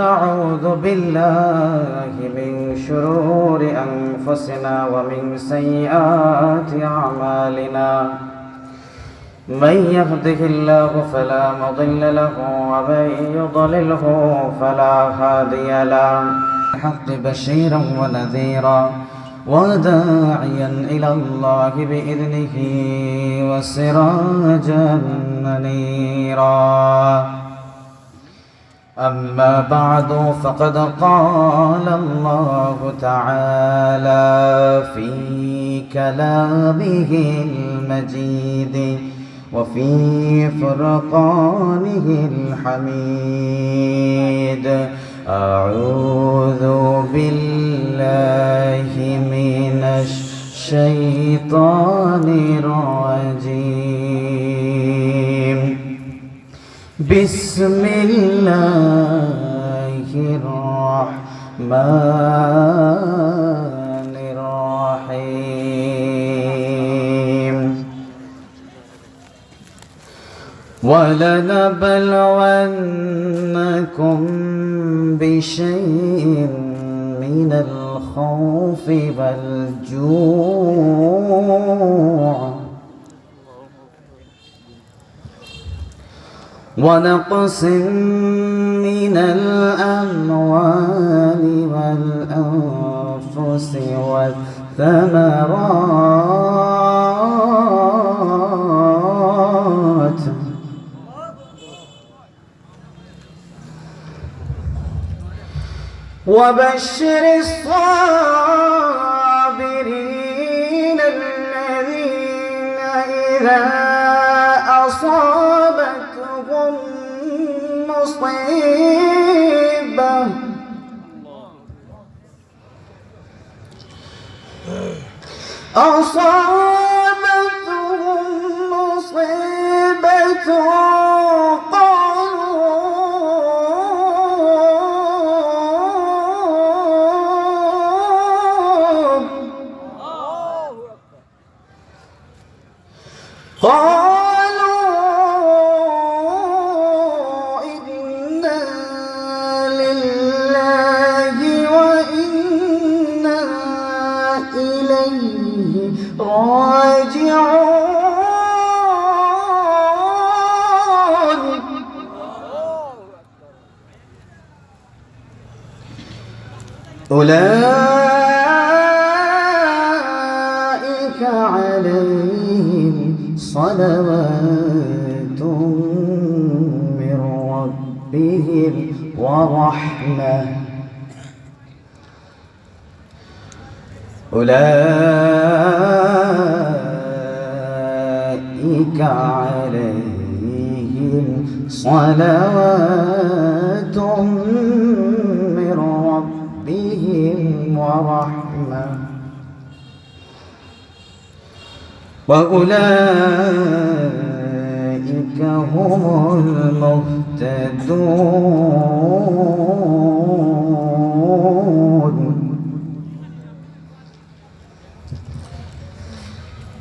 أعوذ بالله من شرور أنفسنا ومن سيئات أعمالنا. من يهده الله فلا مضل له ومن يضلله فلا هادي له. الحق بشيرا ونذيرا وداعيا إلى الله بإذنه وسراجا منيرا أما بعد فقد قال الله تعالى في كلامه المجيد وفي فرقانه الحميد. أعوذ بالله من الشيطان الرجيم. بسم الله الرحمن الرحيم. ولنبلونكم بشيء من الخوف والجوع. ونقص من الأموال والأنفس والثمرات. وبشر الصابرين الذين إذا أصابتهم مصيبة أصابتهم مصيبة ربهم ورحمة. أولئك عليهم صلوات من ربهم ورحمة. وأولئك هم المهتدون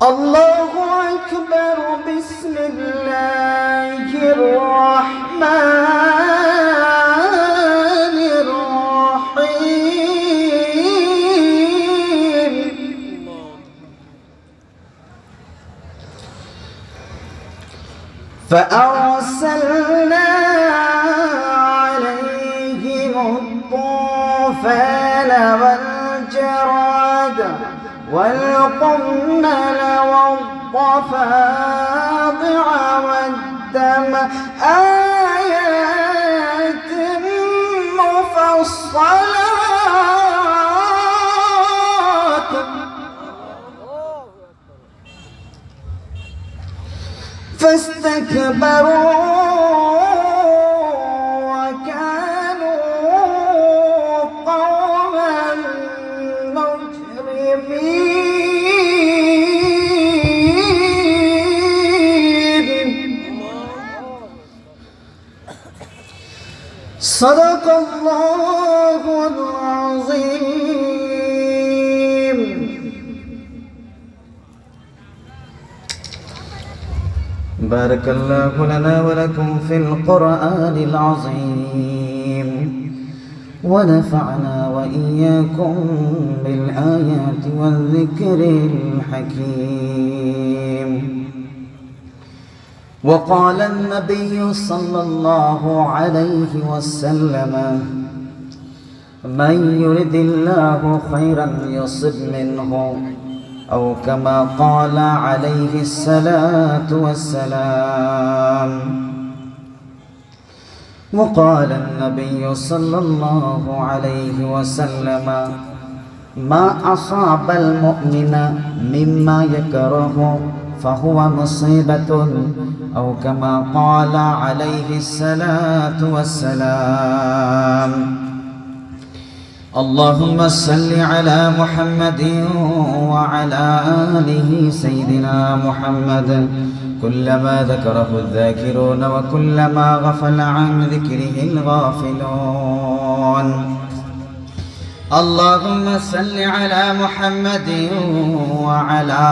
الله أكبر بسم الله الرحمن فأرسلنا عليهم الطوفان والجراد والقمل والضفادع فاستكبروا وكانوا قوما مجرمين. صدق الله بارك الله لنا ولكم في القرآن العظيم. ونفعنا وإياكم بالآيات والذكر الحكيم. وقال النبي صلى الله عليه وسلم من يرد الله خيرا يصب منه أو كما قال عليه الصلاة والسلام. وقال النبي صلى الله عليه وسلم ما أصاب المؤمن مما يكره فهو مصيبة. أو كما قال عليه الصلاة والسلام. اللهم صل على محمد وعلى آله سيدنا محمد. كلما ذكره الذاكرون وكلما غفل عن ذكره الغافلون. اللهم صل على محمد وعلى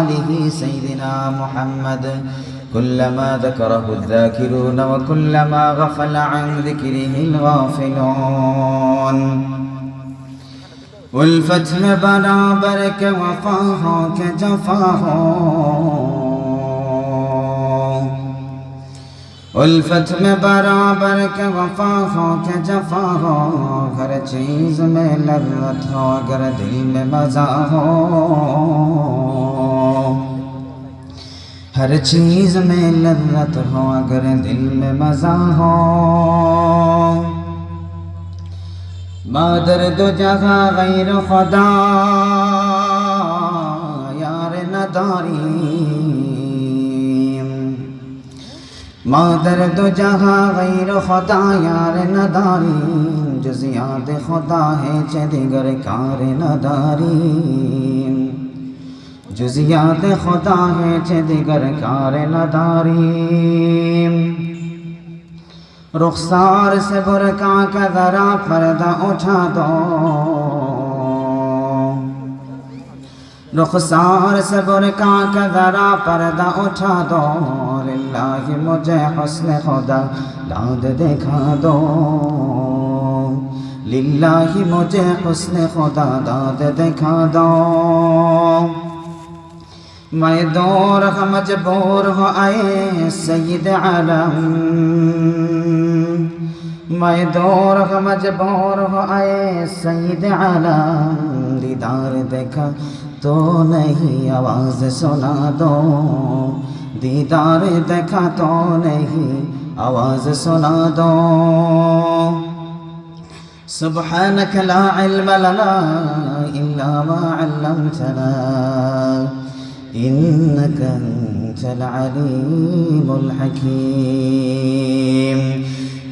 آله سيدنا محمد. كلما ذكره الذاكرون وكلما غفل عن ذكره الغافلون. الفت میں برابر کے وفا ہو کے جفا. ہو الفت میں برابر کے وفا ہو کے جفا. ہو ہر چیز میں لذت ہو اگر دل میں مزہ ہو. ہر چیز میں لذت ہو اگر دل میں مزہ ہو. مادر دو جگہ غیر خدا. یار نداری مادر دو جہاں غیر خدا، یار نداری جزیات خدا ہے چدگر کار نداری جزیات خدا ہے چدگر کار نداری رخسار سے برکا کا ذرا پردہ اٹھا دو۔ رخصار سے برکا کا ذرا پردہ اٹھا دو۔ للہ مجھے حسن خدا داد دکھا دو۔ للہ مجھے حسن خدا داد دکھا دو۔ میں دور مجبور ہو آئے سید عالم मैं दौर मजबूर हो आए सैद आलम दीदार देखा तो नहीं आवाज सुना दो दीदार देखा तो नहीं आवाज सुना दो سبحانك لا علم لنا إلا ما علمتنا إنك أنت العليم الحكيم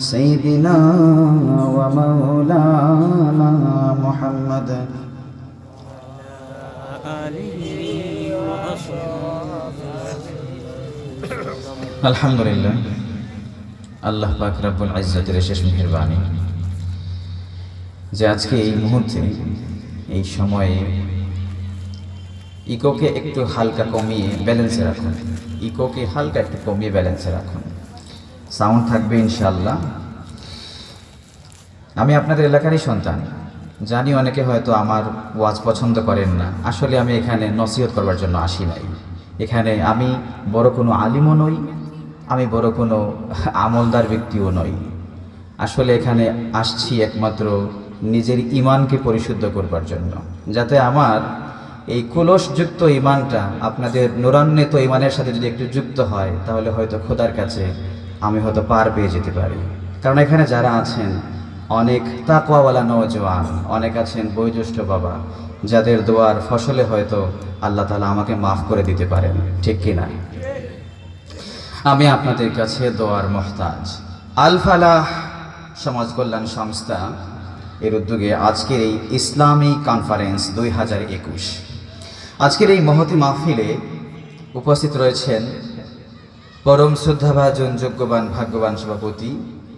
سيدنا ومولانا محمد আলহামদুলিল্লাহ আল্লাহ পাক রাব্বুল ইজ্জতের শেষ মেহেরবানি যে আজকে এই মুহূর্তে এই সময়ে ইকোকে একটু হালকা কমিয়ে ব্যালেন্সে রাখুন ইকোকে হালকা একটু কমিয়ে ব্যালেন্সে রাখুন সাউন্ড থাকবে ইনশাল্লাহ আমি আপনাদের এলাকারই সন্তান। জানি অনেকে হয়তো আমার ওয়াজ পছন্দ করেন না। আসলে আমি এখানে নসিহত করবার জন্য আসি নাই। এখানে আমি বড় কোনো আলিমও নই, আমি বড় কোনো আমলদার ব্যক্তিও নই। আসলে এখানে আসছি একমাত্র নিজের ইমানকে পরিশুদ্ধ করবার জন্য। যাতে আমার এই কুলসযুক্ত ইমানটা আপনাদের নুরান্বিত ইমানের সাথে যদি একটু যুক্ত হয়, তাহলে হয়তো খোদার কাছে আমি হয়তো পার পেয়ে যেতে পারি। কারণ এখানে যারা আছেন, অনেক তাকওয়াওয়ালা নওজোয়ান, অনেক আছেন বয়োজ্যেষ্ঠ বাবা, যাদের দোয়ার ফসলে হয়তো আল্লাহ তালা আমাকে মাফ করে দিতে পারেন, ঠিক কিনা? আমি আপনাদের কাছে দোয়ার মহতাজ। আল ফালাহ সমাজ কল্যাণ সংস্থা এর উদ্যোগে আজকের এই ইসলামী কনফারেন্স দুই হাজার একুশ। আজকের এই মহতি মাহফিলে উপস্থিত রয়েছেন পরম শ্রদ্ধাভাজন যোগ্যবান ভাগ্যবান সভাপতি,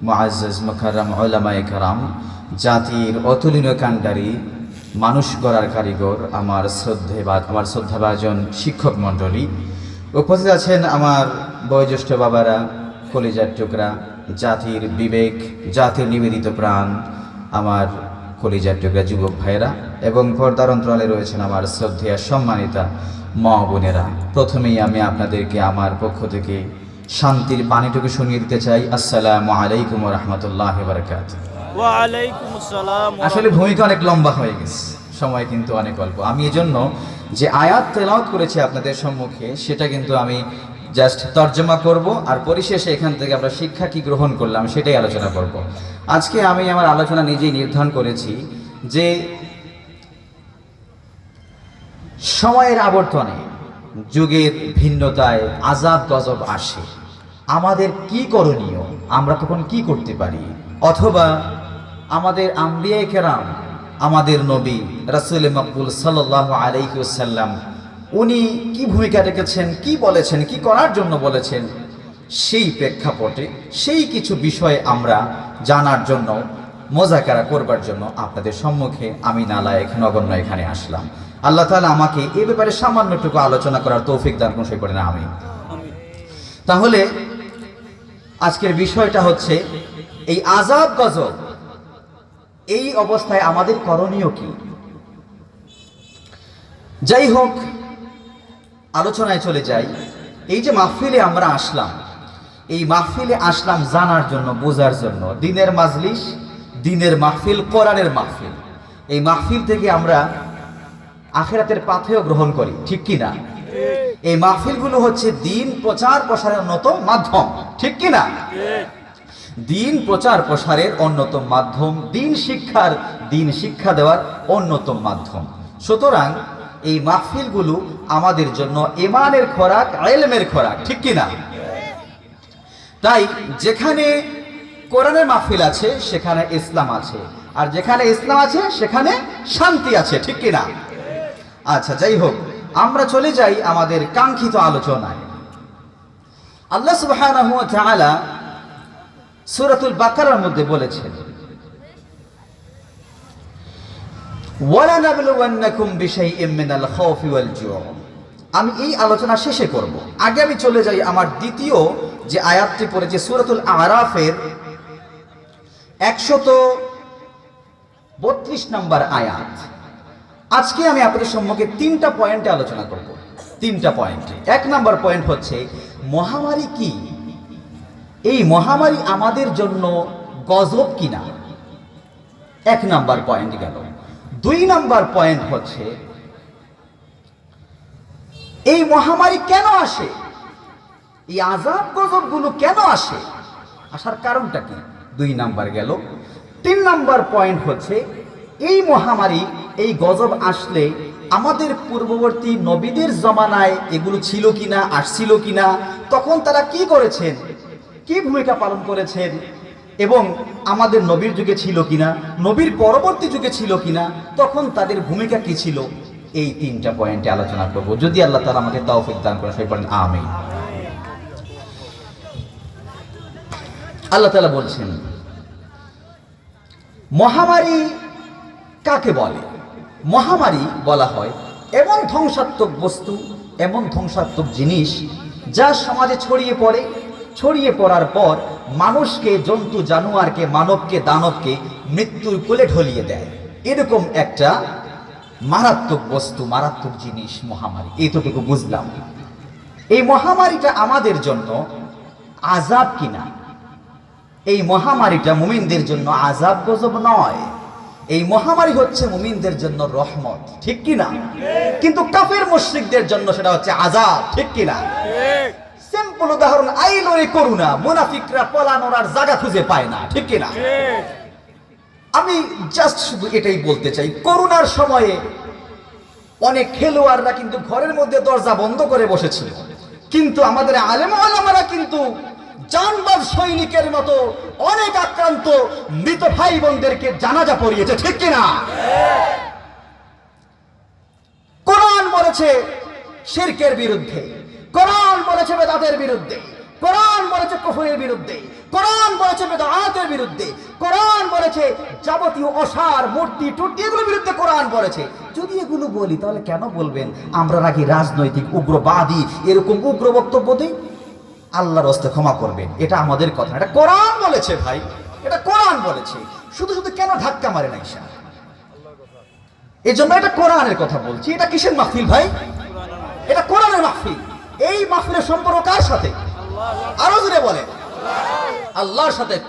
মুআজ্জাজ মুখাররম ওলামায়ে কারাম, জাতির অতুলনীয় কাণ্ডারি, মানুষ গড়ার কারিগর, আমার শ্রদ্ধে বা আমার শ্রদ্ধাভাজন শিক্ষক মণ্ডলী। উপস্থিত আছেন আমার বয়োজ্যেষ্ঠ বাবারা, কলিজার টুকরা, জাতির বিবেক, জাতির নিবেদিত প্রাণ, আমার কলিজার টুকরা যুবক ভাইয়েরা এবং পর্দার অন্তরালে রয়েছেন আমার শ্রদ্ধেয় সম্মানিতা মা বোনেরা প্রথমেই আমি আপনাদেরকে আমার পক্ষ থেকে শান্তির বাণীটুকু শুনিয়ে দিতে চাই। আসসালামু আলাইকুম রহমতুল্লাহ বারকাত আসলে ভূমিকা অনেক লম্বা হয়ে গেছে সময় কিন্তু অনেক অল্প। আমি এজন্য যে আয়াত তেলাওয়াত করেছি আপনাদের সম্মুখে সেটা কিন্তু আমি জাস্ট তর্জমা করব আর পরিশেষে এখান থেকে আমরা শিক্ষা কি গ্রহণ করলাম সেটাই আলোচনা করব। আজকে আমি আমার আলোচনা নিজেই নির্ধারণ করেছি যে সময়ের আবর্তনে যুগের ভিন্নতায় আজাব গজব আসে। আমাদের কি করণীয়? আমরা তখন কি করতে পারি? অথবা আমাদের আম্বিয়াই কেরাম, আমাদের নবী রাসুল মকবুল সাল্লাহ আলাইসাল্লাম উনি কি ভূমিকা রেখেছেন, কি বলেছেন, কি করার জন্য বলেছেন, সেই প্রেক্ষাপটে সেই কিছু বিষয় আমরা জানার জন্য, মোজাকারা করবার জন্য আপনাদের সম্মুখে আমি নালায়ক নগণ্য এখানে আসলাম। আল্লাহ তাআলা আমাকে এ ব্যাপারে সামান্যটুকু আলোচনা করার তৌফিক দান করে না আমি তাহলে আজকের বিষয়টা হচ্ছে, এই আজাব গজব এই অবস্থায় আমাদের করণীয় কি? যাই হোক, আলোচনায় চলে যাই। এই যে মাহফিলে আমরা আসলাম, এই মাহফিলে আসলাম জানার জন্য, বোঝার জন্য। দিনের মাজলিস, দিনের মাহফিল, কোরআনের মাহফিল। এই মাহফিল থেকে আমরা আখেরাতের পাথেয় গ্রহণ করি, ঠিক কি না এই মাহফিলগুলো হচ্ছে দিন প্রচার প্রসারের অন্যতম মাধ্যম, ঠিক কি না দিন প্রচার প্রসারের অন্যতম মাধ্যম, দিন শিক্ষার, দিন শিক্ষা দেওয়ার অন্যতম মাধ্যম। সুতরাং এই মাহফিলগুলো আমাদের জন্য ইমানের খোরাক এলমের খোরাক, ঠিক কি না তাই যেখানে কোরআনের মাহফিল আছে, সেখানে ইসলাম আছে। আর যেখানে ইসলাম আছে, সেখানে শান্তি আছে, ঠিক কি না আচ্ছা যাই হোক, আমরা চলে যাই আমাদের কাঙ্ক্ষিত আলোচনায়। আল্লাহ সুবহানাহু ওয়া তাআলা বাকারার মধ্যে বলেছেন আমি এই আলোচনা শেষে করব। আগে আমি চলে যাই আমার দ্বিতীয় যে আয়াতটি পড়েছে, সূরাতুল আরাফের একশত বত্রিশ নম্বর আয়াত। আজকে আমি আপনাদের সম্মুখে তিনটা পয়েন্টে আলোচনা করব। তিনটা পয়েন্টে এক নাম্বার পয়েন্ট হচ্ছে, মহামারী কি? এই মহামারী আমাদের জন্য গজব কিনা? এক নাম্বার পয়েন্ট গেল। দুই নাম্বার পয়েন্ট হচ্ছে, এই মহামারী কেন আসে? এই আজাব গজবগুলো কেন আসে? আসার কারণটা কি? দুই নাম্বার গেল। তিন নাম্বার পয়েন্ট হচ্ছে এই মহামারী, এই গজব আসলে আমাদের পূর্ববর্তী নবীদের জমানায় এগুলো ছিল কিনা, আসছিল কিনা, তখন তারা কি করেছেন? কি ভূমিকা পালন করেছেন? এবং আমাদের নবীর যুগে ছিল কিনা, নবীর পরবর্তী যুগে ছিল কিনা, তখন তাদের ভূমিকা কি ছিল? এই তিনটা পয়েন্টে আলোচনা করব। যদি আল্লাহ তালা আমাকে তৌফিক দান করে সেই পড়েন আমি আল্লাহ তালা বলছেন, মহামারী কাকে বলে? মহামারী বলা হয় এমন ধ্বংসাত্মক বস্তু, এমন ধ্বংসাত্মক জিনিস যা সমাজে ছড়িয়ে পড়ে। ছড়িয়ে পড়ার পর মানুষকে, জন্তু, জানোয়ারকে, মানবকে, দানবকে মৃত্যুর কোলে ঢলিয়ে দেয়। এরকম একটা মারাত্মক বস্তু, মারাত্মক জিনিস মহামারী। এতটুকু বুঝলাম। এই মহামারীটা আমাদের জন্য আজাব কিনা? এই মহামারীটা মুমিনদের জন্য আজাব গজব নয়। এই মহামারী হচ্ছে মুমিনদের জন্য রহমত, ঠিক কিনা? কিন্তু কাফের মুশরিকদের জন্য সেটা হচ্ছে আজাব ঠিক কিনা? সিম্পল উদাহরণ আইলোরে করুণা, মুনাফিকরা পলানোর আর জায়গা খুঁজে পায় না, ঠিক কিনা? আমি জাস্ট শুধু এটাই বলতে চাই করোনার সময়ে অনেক খেলোয়াড়রা কিন্তু ঘরের মধ্যে দরজা বন্ধ করে বসেছিল। কিন্তু আমাদের আলেম আলামারা কিন্তু জানবাদ সৈনিকের মতো অনেক আক্রান্ত মৃত ভাই বোনদেরকে জানাজা পড়িয়েছে, ঠিক কিনা? কোরআন বলেছে শিরকের বিরুদ্ধে, কোরআন বলেছে বেদাতের বিরুদ্ধে, কোরআন বলেছে কুফরের বিরুদ্ধে, কোরআন বলেছে বেদাতের বিরুদ্ধে, কোরআন বলেছে যাবতীয় অসার, মূর্তি, টুর্তি এগুলোর বিরুদ্ধে কোরআন বলেছে। যদি এগুলো বলি, তাহলে কেন বলবেন? আমরা নাকি রাজনৈতিক উগ্রবাদী, এরকম উগ্র বক্তব্য দিই? আল্লাহর হস্তে ক্ষমা করবেন। এটা আমাদের কথা এটা কোরআন বলেছে ভাই। এটা কোরআন বলেছে। শুধু শুধু কেন ধাক্কা মারে না ঈশা? এই জন্য এটা কোরআনের কথা বলছি। এটা কিসের মাহফিল ভাই? এটা কোরআনের মাহফিল। এই মাহফিলের সম্পর্ক কার সাথে? আরও জুড়ে বলে আল্লাহর সাথে।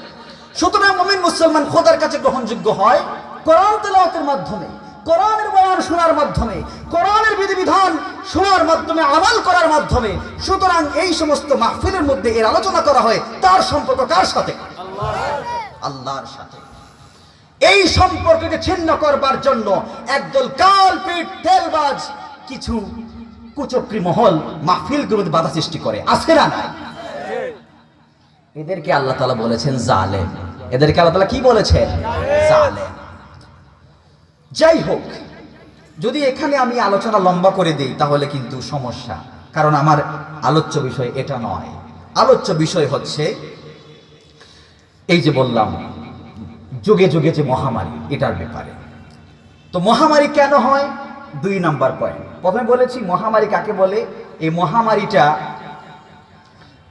সুতরাং মুমিন মুসলমান খোদার কাছে গ্রহণযোগ্য হয় কোরআন তেলাওয়াতের মাধ্যমে। কোরআনের বয়ান শোনার মাধ্যমে, কোরআনের বিধিবিধান শোনার মাধ্যমে, আমাল করার মাধ্যমে, সুতরাং এই সমস্ত মাহফিলের মধ্যে এর আলোচনা করা হয়, তার সম্পর্ক কার সাথে? আল্লাহর সাথে। এই সম্পর্ককে ছিন্ন করবার জন্য একদল কালপিট, তেলবাজ, কিছু কুচক্রি মহল মাহফিল মাহফিলগুলোতে বাধা সৃষ্টি করে। আছে না নাই? এদেরকে আল্লাহ তালা বলেছেন জালেম। এদেরকে আল্লাহ তালা কি বলেছেন? জালেম। যাই হোক, যদি এখানে আমি আলোচনা লম্বা করে দিই, তাহলে কিন্তু সমস্যা। কারণ আমার আলোচ্য বিষয় এটা নয়। আলোচ্য বিষয় হচ্ছে, এই যে বললাম, যুগে যুগে যে মহামারী, এটার ব্যাপারে। তো মহামারী কেন হয়? দুই নাম্বার পয়েন্ট প্রথমে বলেছি, মহামারী কাকে বলে? এই মহামারীটা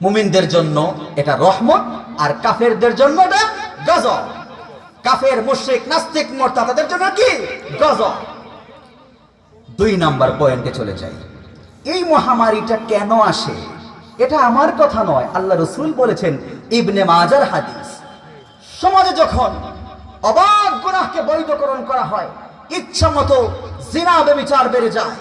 মুমিনদের জন্য এটা রহমত, আর কাফেরদের জন্য এটা গজব। কাফের, মুশরিক, নাস্তিক মোর্তা তাদের জন্য কি? গজব। দুই নাম্বার পয়েন্টে চলে যাই। এই মহামারীটা কেন আসে? এটা আমার কথা নয়, আল্লাহ রসুল বলেছেন, ইবনে মাজার হাদিস। সমাজে যখন অবাধ গুনাহকে বৈধকরণ করা হয়, ইচ্ছা মতো জিনা বেবিচার বেড়ে যায়,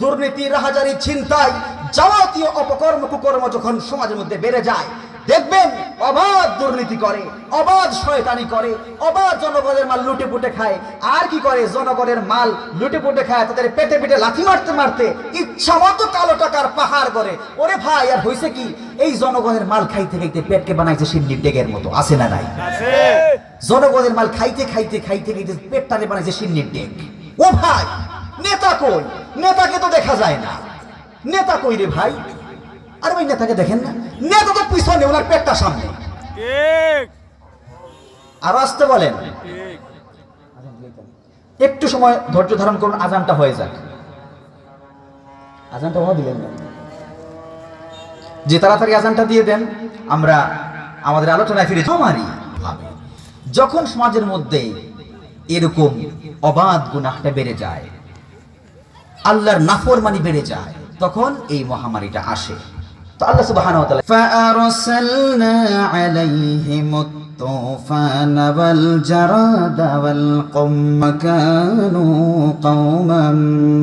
দুর্নীতি, রাহাজারি, ছিনতাই যাবতীয় অপকর্ম কুকর্ম যখন সমাজের মধ্যে বেড়ে যায় দেখবেন অবাধ দুর্নীতি করে অবাধ শয়তানি করে অবাধ জনগণের মাল লুটে পুটে খায়। আর কি করে জনগণের মাল লুটে পুটে খায় তাদের পেটে পেটে লাথি মারতে মারতে ইচ্ছা মতো কালো টাকার পাহাড় করে ওরে ভাই আর হয়েছে কি? এই জনগণের মাল খাইতে খাইতে পেটকে বানাইছে সিন্নির ডেগের মতো আছে না নাই? জনগণের মাল খাইতে খাইতে খাইতে খাইতে পেটটারে বানাইছে সিন্নির ডেক। ও ভাই নেতা কই? নেতাকে তো দেখা যায় না। নেতা কই রে ভাই? আরে ওই নেতাকে দেখেন না। নেতা তো পিছনে ওনার পেটটা সামনে। আর আসতে বলেন। একটু সময় ধৈর্য ধারণ করুন আজানটা হয়ে যাক। আজানটা ওরা দিলেন না। যে তাড়াতাড়ি আজানটা দিয়ে দেন আমরা আমাদের আলোচনায় ফিরে আমারই ভাবে যখন সমাজের মধ্যে এরকম অবাধ গুনাহটা বেড়ে যায় আল্লাহর নাফরমানি বেড়ে যায় তখন এই মহামারীটা আসে। তো আল্লাহ সুবহানাহু ওয়া তাআলা فأرسلنا عليهم الطوفان والجراد والقم كانوا قوما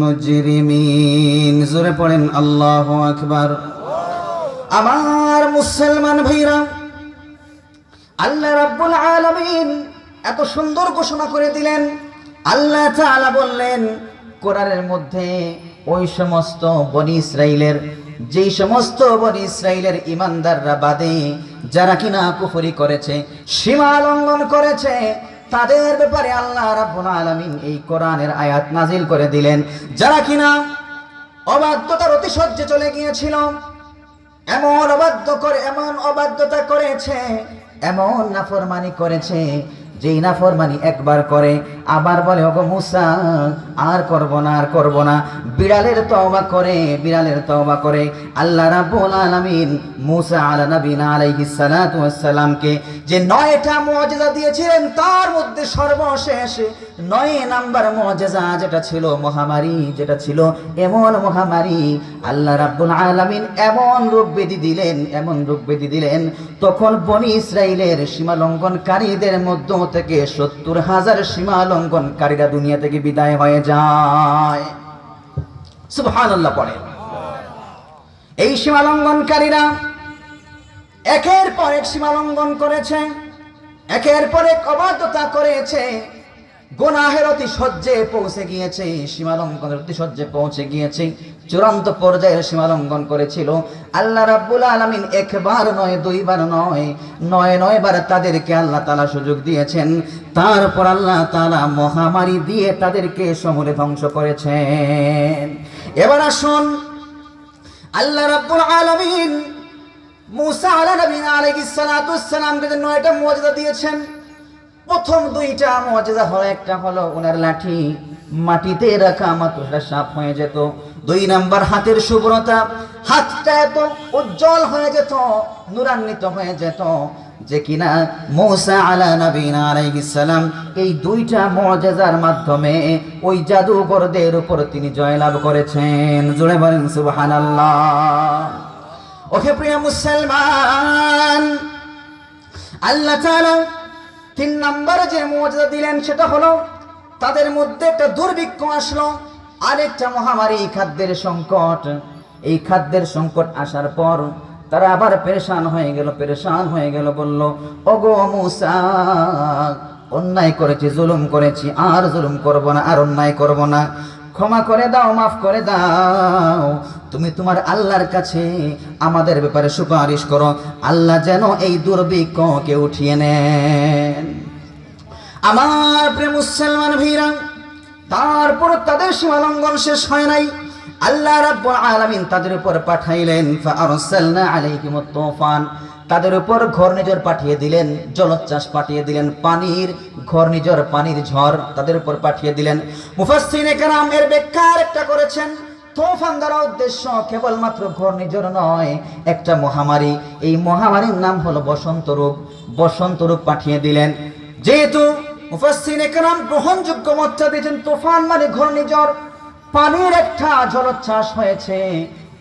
مجرمين জোরে পড়েন আল্লাহু আকবার আমার মুসলমান ভাইরা আল্লাহ রাব্বুল আলামিন এত সুন্দর ঘোষণা করে দিলেন আল্লাহ তাআলা বললেন কোরআনের মধ্যে ওই সমস্ত বনি ইসরাইলের যেই সমস্ত বনি ইসরাইলের ইমানদাররা বাদে, যারা কিনা কুফরি করেছে, সীমা লঙ্ঘন করেছে, তাদের ব্যাপারে আল্লাহ রাব্বুল আলামিন এই কোরআনের আয়াত নাজিল করে দিলেন। যারা কিনা অবাধ্যতার অতিশয্যে চলে গিয়েছিল, এমন অবাধ্য করে, এমন অবাধ্যতা করেছে, এমন নাফরমানি করেছে যেই নাফরমানি একবার করে, আবার বলে, ওগো মুসা, আর করব না, আর করব না। বিড়ালের তওবা করে, বিড়ালের তওবা করে। আল্লাহ রাব্বুল আলামিন মুসা আলা নবীনা আলাইহিস সালাতু ওয়াস সালামকে যে নয়টা মুআজিজা দিয়েছিলেন, তার মধ্যে সর্বশেষ নয় নাম্বার মুআজিজা যেটা ছিল মহামারী, যেটা ছিল এমন মহামারী, আল্লাহ রাব্বুল আলামিন এমন রূপ বেদি দিলেন, এমন রূপ বেদি দিলেন। তখন বনি ইসরাইলের সীমা লঙ্ঘনকারীদের মধ্য থেকে সত্তর হাজার সীমা লঙ্ঘনকারীরা দুনিয়া থেকে বিদায় হয়ে যায়। সুবহানাল্লাহ পড়ে এই সীমা লঙ্ঘনকারীরা একের পর এক সীমা লঙ্ঘন করেছে, একের পর এক অবাধ্যতা করেছে। গোনাহের অতি সহ্যে পৌঁছে গিয়েছে, সীমালঙ্ঘনের অতি সহ্যে পৌঁছে গিয়েছে, চূড়ান্ত পর্যায়ে সীমালঙ্ঘন করেছিল। আল্লাহ রাব্বুল আলামিন একবার নয়, দুইবার নয় নয় নয় বার তাদেরকে আল্লাহ তাআলা সুযোগ দিয়েছেন। তারপর আল্লাহ তাআলা মহামারী দিয়ে তাদেরকে সমূলে ধ্বংস করেছেন। এবার আসুন, আল্লাহ রাব্বুল আলামিন মুসা আলা নবী আলাইহিস সালাতু সালামকে যে নয়টা মুজিজা দিয়েছেন প্রথম দুইটা মুজিজা হলো, একটা হলো ওনার লাঠি। মাটিতে রাখা মাত্র সাপ হয়ে যেত। দুই নাম্বার হাতের শুভ্রতা হাতটা এত উজ্জ্বল হয়ে যেত, নুরান্বিত হয়ে যেত যে কিনা মৌসা আলা নবীন আলাইহিস সালাম এই দুইটা মুজিজার মাধ্যমে ওই জাদুকরদের উপর তিনি জয়লাভ করেছেন। জুড়ে বলেন, সুবহানাল্লাহ। ওকে প্রিয় মুসলমান, আল্লাহ তিন নম্বর যে মর্যাদা দিলেন, সেটা হলো তাদের মধ্যে একটা দুর্ভিক্ষ আসলো, আরেকটা মহামারী খাদ্যের সংকট। এই খাদ্যের সংকট আসার পর তারা আবার পেরেশান হয়ে গেল, পেরেশান হয়ে গেল, বলল, ওগো মুসা, অন্যায় করেছি, জুলুম করেছি, আর জুলুম করব না, আর অন্যায় করব না। ক্ষমা করে দাও, মাফ করে দাও। তুমি তোমার আল্লাহর কাছে আমাদের ব্যাপারে সুপারিশ করো। আল্লাহ যেন এই দুর্ভিক্ষকে উঠিয়ে নেন। আমার প্রেম মুসলমান ভীরা তারপর তাদের সীমালঙ্ঘন শেষ হয় নাই। আল্লাহ রাব্বুল আলামিন তাদের উপর পাঠাইলেন, ফাআরসালনা আলাইহিমুত তুফান। তাদের উপর ঘূর্ণিঝড় পাঠিয়ে দিলেন, জলোচ্ছ্বাস পাঠিয়ে দিলেন, পানির ঘূর্ণিঝড়, পানির ঝড় তাদের উপর পাঠিয়ে দিলেন। মুফাসসিরিনে কেরাম এর একটা করেছেন, তোফান দ্বারা উদ্দেশ্য কেবলমাত্র ঘূর্ণিঝড় নয়, একটা মহামারী। এই মহামারীর নাম হলো বসন্ত রোগ বসন্ত রোগ পাঠিয়ে দিলেন। যেহেতু মুফাসসিরিনে কেরাম গ্রহণযোগ্য মতটা দিয়েছেন তুফান মানে ঘূর্ণিঝড়, পানির একটা জলোচ্ছ্বাস হয়েছে,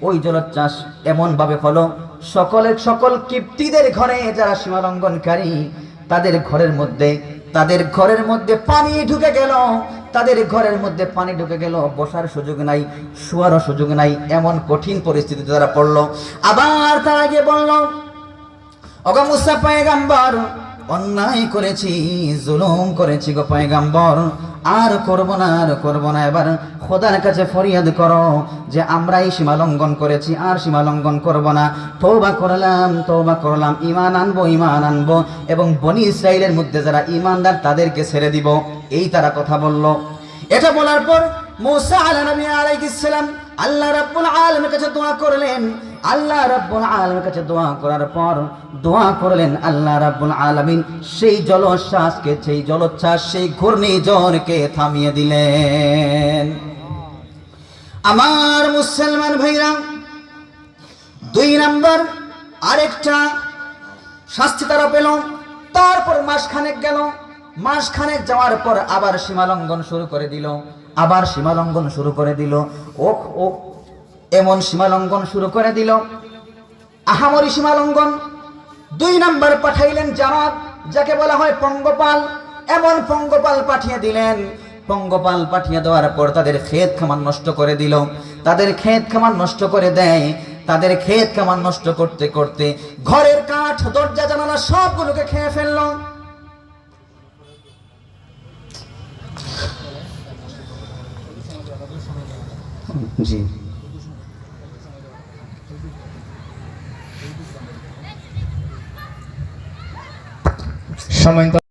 ওই জলোচ্ছ্বাস এমন ভাবে হলো সকলের সকল কিপ্তিদের ঘরে যারা সীমালঙ্ঘনকারী, তাদের ঘরের মধ্যে, তাদের ঘরের মধ্যে পানি ঢুকে গেল। তাদের ঘরের মধ্যে পানি ঢুকে গেল, বসার সুযোগ নাই, শোয়ারও সুযোগ নাই, এমন কঠিন পরিস্থিতিতে তারা পড়ল। আবার তারা গিয়ে বলল অগমুসা মুসা পয়গাম্বর অন্যায় করেছি, জুলুম করেছি গো পয়গাম্বর। আর করব না, আর করব না। এবার খোদার কাছে ফরিয়াদ করো যে আমরাই সীমা লঙ্ঘন করেছি, আর সীমা লঙ্ঘন করব না। তৌবা করলাম তৌবা করলাম ইমান আনব ইমান আনব। এবং বনি ইসরাইলের মধ্যে যারা ইমানদার তাদেরকে ছেড়ে দিব। এই তারা কথা বলল। এটা বলার পর মুসা আলা নবী সালাম আল্লাহ রাব্বুল আলামিনের কাছে দোয়া করলেন। আল্লাহ রাব্বুল আলামিনের কাছে দোয়া করার পর দোয়া করলেন, আল্লাহ রাব্বুল আলামিন সেই জলোচ্ছ্বাসকে, সেই জলোচ্ছ্বাস, সেই ঘূর্ণিঝড়কে থামিয়ে দিলেন। আমার মুসলমান ভাইরা, দুই নাম্বার আরেকটা শাস্তি তারা পেল, তারপর মাসখানেক গেল, মাসখানেক যাওয়ার পর আবার সীমালঙ্ঘন শুরু করে দিল। আবার সীমালঙ্ঘন শুরু করে দিল। ও ও এমন সীমালঙ্ঘন শুরু করে দিল। আহামরি সীমালঙ্ঘন। দুই নাম্বার পাঠাইলেন জামাত, যাকে বলা হয় পঙ্গপাল। এমন পঙ্গপাল পাঠিয়ে দিলেন। পঙ্গপাল পাঠিয়ে দেওয়ার পর তাদের ক্ষেত খামার নষ্ট করে দিল। তাদের ক্ষেত খামার নষ্ট করে দেয়। তাদের ক্ষেত খামার নষ্ট করতে করতে ঘরের কাঠ, দরজা, জানালা সবগুলোকে খেয়ে ফেলল। জি। সম্মানিত